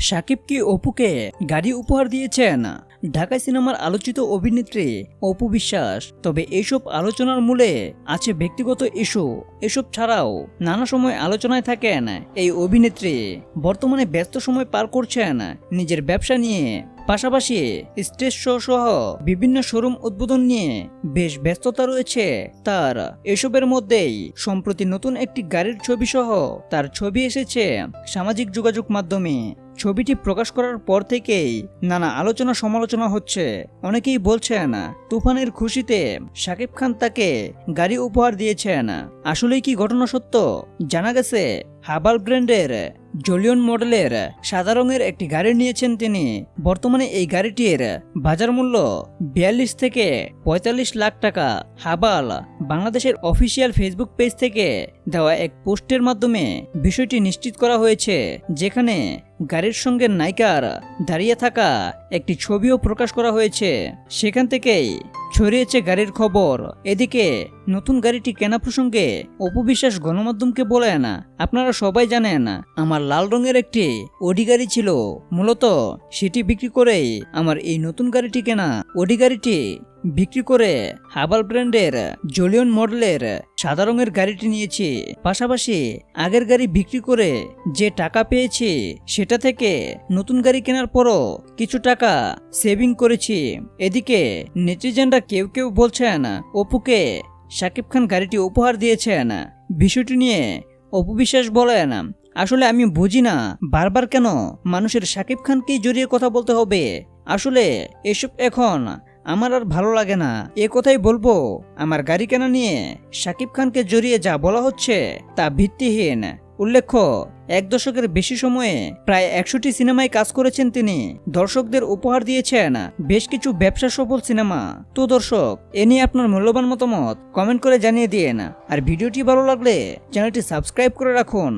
সাকিব কি অপুকে গাড়ি উপহার দিয়েছেন? ঢাকা সিনেমার আলোচিত অভিনেত্রী অপু বিশ্বাস। তবে এইসব আলোচনার মূলে আছে ব্যক্তিগত ইস্যু। এসব ছাড়াও নানা সময় আলোচনায় থাকেন এই অভিনেত্রী। বর্তমানে ব্যস্ত সময় পার করছেন। নিজের ব্যবসা নিয়ে পাশাপাশি স্টেজ শো সহ বিভিন্ন শোরুম উদ্বোধন নিয়ে বেশ ব্যস্ততা রয়েছে। তার এসবের মধ্যেই সম্প্রতি নতুন একটি গাড়ির ছবি সহ তার ছবি এসেছে সামাজিক যোগাযোগ মাধ্যমে। ছবিটি প্রকাশ করার পর থেকেই নানা আলোচনা সমালোচনা হচ্ছে। অনেকেই বলছেন, তুফানের খুশিতে শাকিব খান তাকে গাড়ি উপহার দিয়েছেন। আসলেই কি ঘটনা সত্য? জানা গেছে হাবাল ব্র্যান্ডের জলিয়ন মডেলের সাদা রঙের একটি গাড়ি নিয়েছেন তিনি। বর্তমানে এই গাড়িটির বাজার মূল্য বিয়াল্লিশ থেকে পঁয়তাল্লিশ লাখ টাকা। হাবাল বাংলাদেশের অফিসিয়াল ফেসবুক পেজ থেকে দেওয়া এক পোস্টের মাধ্যমে বিষয়টি নিশ্চিত করা হয়েছে, যেখানে গাড়ির সঙ্গে নায়িকার দাঁড়িয়ে থাকা একটি ছবিও প্রকাশ করা হয়েছে। সেখান থেকেই ছড়িয়েছে গাড়ির খবর। এদিকে নতুন গাড়িটি কেনা প্রসঙ্গে অপবিশ্বাস গণমাধ্যমকে বলেন, আপনারা সবাই জানেন, আমার লাল রঙের একটি ওডি গাড়ি ছিল। মূলত সেটি বিক্রি করেই আমার এই নতুন গাড়িটি কেনা ওডি গাড়িটি বিক্রি করে হাবাল ব্র্যান্ডের জলিয়ন মডেলের সাদা রঙের গাড়িটি নিয়েছি। পাশাপাশি আগের গাড়ি বিক্রি করে যে টাকা পেয়েছি, সেটা থেকে নতুন গাড়ি কেনার পরও কিছু টাকা সেভিং করেছি। এদিকে নেটিজেনরা কেউ কেউ বলছেন অপুকে শাকিব খান গাড়িটি উপহার দিয়েছেন বিষয়টি নিয়ে অপু বিশ্বাস বলেন আসলে আমি বুঝি না, বারবার কেন মানুষের শাকিব খানকেই জড়িয়ে কথা বলতে হবে? আসলে এসব এখন আমার আর ভালো লাগে না। এ কথাই বলব, আমার গাড়ি কেনা নিয়ে শাকিব খানকে জড়িয়ে যা বলা হচ্ছে তা ভিত্তিহীন। উল্লেখ্য, এক দশকের বেশি সময়ে প্রায় একশোটি সিনেমায় কাজ করেছেন তিনি। দর্শকদের উপহার দিয়েছেন বেশ কিছু ব্যবসা সফল সিনেমা। তো দর্শক, এ নিয়ে আপনার মূল্যবান মতামত কমেন্ট করে জানিয়ে দিন। আর ভিডিওটি ভালো লাগলে চ্যানেলটি সাবস্ক্রাইব করে রাখুন।